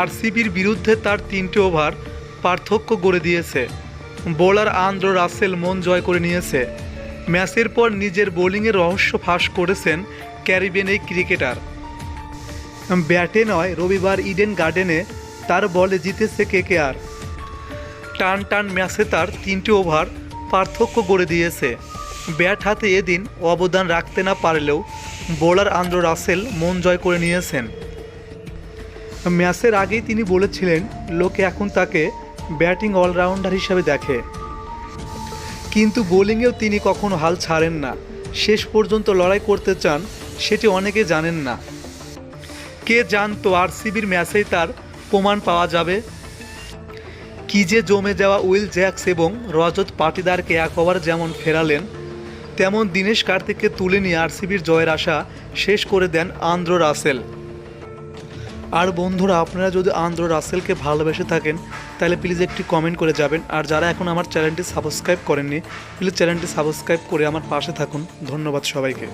আরসিবির বিরুদ্ধে তার তিনটে ওভার পার্থক্য গড়ে দিয়েছে। বোলার আন্দ্র রাসেল মন জয় করে নিয়েছে। ম্যাচের পর নিজের বোলিংয়ের রহস্য ফাঁস করেছেন ক্যারিবিয়ান এই ক্রিকেটার। ব্যাটে নয়, রবিবার ইডেন গার্ডেনে তার বলে জিতেছে কেকেআর। টান টান ম্যাচে তার তিনটে ওভার পার্থক্য গড়ে দিয়েছে। ব্যাট হাতে এদিন অবদান রাখতে না পারলেও বোলার আন্দ্র রাসেল মন জয় করে নিয়েছেন। ম্যাচের আগেই তিনি বলেছিলেন, লোকে এখন তাকে ব্যাটিং অলরাউন্ডার হিসাবে দেখে। কিন্তু বোলিংয়েও তিনি কখনো হাল ছাড়েন না। শেষ পর্যন্ত লড়াই করতে চান, সেটি অনেকে জানেন না। কে জানতো আরসিবির ম্যাচেই তার প্রমাণ পাওয়া যাবে? কি যে জমে যাওয়া উইল জ্যাক্স এবং রজত পাটিদারকে এক ওভার যেমন ফেরালেন তেমন দিনেশ কার্তিককে তুলে নিয়ে আরসিবির জয়ের আশা শেষ করে দেন আন্দ্র রাসেল। আর বন্ধুরা, আপনারা যদি আন্দ্র রাসেলকে ভালোবেসে থাকেন, তাহলে প্লিজ একটি কমেন্ট করে যাবেন। আর যারা এখন আমার চ্যানেলটি সাবস্ক্রাইব করেননি প্লিজ চ্যানেলটি সাবস্ক্রাইব করে আমার পাশে থাকুন। ধন্যবাদ সবাইকে।